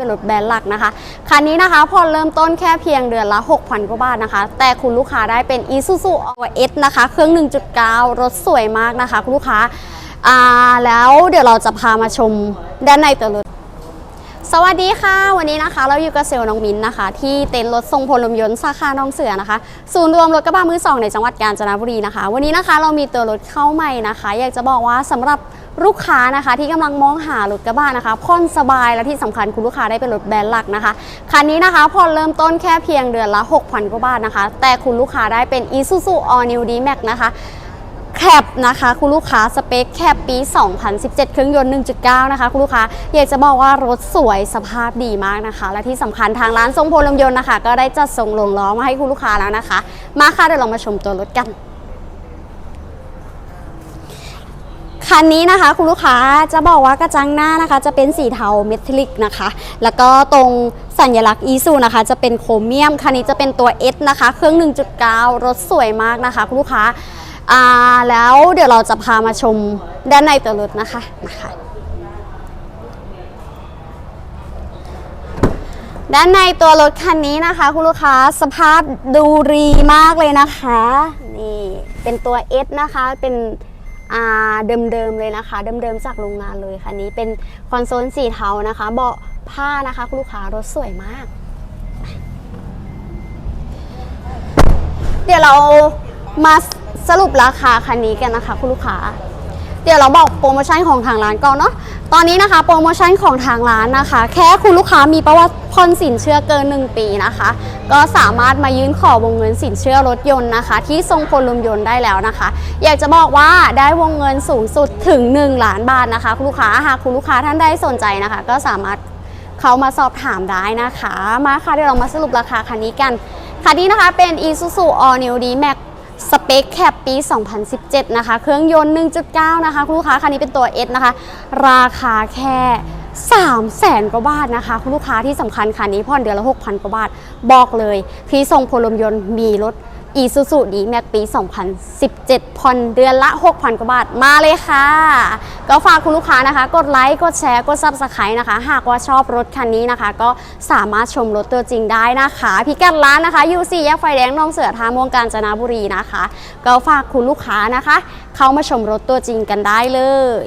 เป็นรถแบรนด์หลักนะคะ คันนี้นะคะพอเริ่มต้นแค่เพียงเดือนละ 6,000 กว่าบาทนะคะ แต่คุณลูกค้าได้เป็น Isuzu RS นะคะ เครื่อง 1.9 รถสวยมากนะคะ คุณลูกค้าอ่าแล้วเดี๋ยวเราจะพามาชมด้านในตัวรถสวัสดีค่ะ วันนี้นะคะ เราอยู่กับเซลล์น้องมิ้นนะคะ ที่เต็นท์รถทรงพลลมยนต์สาขาน้องเสือนะคะ ศูนย์รวมรถกระบะมือสองในจังหวัดกาญจนบุรีนะคะ วันนี้นะคะเรามีตัวรถเข้าใหม่นะคะ อยากจะบอกว่าสำหรับ ลูกค้านะคะที่กำลังมองหารถกระบะนะคะผ่อนสบายและที่สำคัญคุณลูกค้าได้เป็นรถแบรนด์หลักนะคะคันนี้นะคะผ่อนเริ่มต้นแค่เพียงเดือนละ 6,000กว่าบาทนะคะ แต่คุณลูกค้าได้เป็น Isuzu All New D-Max นะคะแคปนะคะคุณลูกค้าสเปคแคปปี 2017 เครื่องยนต์ 1.9 นะคะคุณลูกค้าอยากจะบอกว่ารถสวยสภาพดีมากนะคะ และที่สำคัญทางร้านทรงพลลมยนต์นะคะ ก็ได้จัดส่งลงล้อมาให้คุณลูกค้าแล้วนะคะ มาค่ะเดี๋ยวเรามาชมตัวรถกัน คันนี้นะคะ คุณลูกค้าจะบอกว่ากระจังหน้านะคะ จะเป็นสีเทาเมทัลลิกนะคะ แล้วก็ตรงสัญลักษณ์อีซูนะคะ จะเป็นโครเมียม คันนี้จะเป็นตัว S นะคะ เครื่อง 1.9 รถสวยมากนะคะ คุณลูกค้าอ่าแล้วเดี๋ยวเราจะพามาชมด้านในตัวรถนะคะนะคะด้านในตัวรถคันนี้นะคะ คุณลูกค้าสภาพดูรีมากเลยนะคะ นี่เป็นตัว S นะคะเป็น เดิมๆเลยนะคะ เดิมๆจากโรงงานเลยคันนี้เป็นคอนโซลสีเทานะคะ เบาะผ้านะคะคุณลูกค้ารถสวยมาก เดี๋ยวเรามาสรุปราคาคันนี้กันนะคะ คุณลูกค้า เดี๋ยวเราบอกโปรโมชั่นของทางร้านก่อนเนาะ ตอนนี้นะคะโปรโมชั่นของทางร้านนะคะ แค่คุณลูกค้ามีประวัติผ่อนสินเชื่อเกิน 1 ปีนะคะ ก็สามารถมายื่นขอวงเงินสินเชื่อรถยนต์นะคะ ที่ทรงพลลมยนต์ได้แล้วนะคะ อยากจะบอกว่าได้วงเงินสูงสุดถึง 1 ล้านบาทนะคะคุณลูกค้าหากคุณลูกค้าท่านใดสนใจนะคะ ก็สามารถเขามาสอบถามได้นะคะ มาค่ะเดี๋ยวเรามาสรุปราคาคันนี้กันคันนี้นะคะเป็น Isuzu All New D-Max สเปคแคปปี 2017 นะคะ เครื่องยนต์ 1.9 นะคะ คุณลูกค้าคันนี้เป็นตัว S นะคะ ราคาแค่3 0 0แสนกว่าบาทนะคะ คุณลูกค้าที่สำคัญคันนี้ผ่อนเดือนละ 6,000 กว่าบาท บอกเลยพี่ทรงพลมยนต์มีรถ Isuzu D-Max ปี 2017 ผ่อนเดือนละ 6,000 กว่าบาท มาเลยค่ะ ก็ฝากคุณลูกค้านะคะ กดไลค์ กดแชร์ กด Subscribe นะคะ หากว่าชอบรถคันนี้นะคะ ก็สามารถชมรถตัวจริงได้นะคะ พิกัดร้านนะคะอยู่สี่แยกไฟแดงนองเสือทางม่วงกาญจนบุรีนะคะ ก็ฝากคุณลูกค้านะคะ เข้ามาชมรถตัวจริงกันได้เลย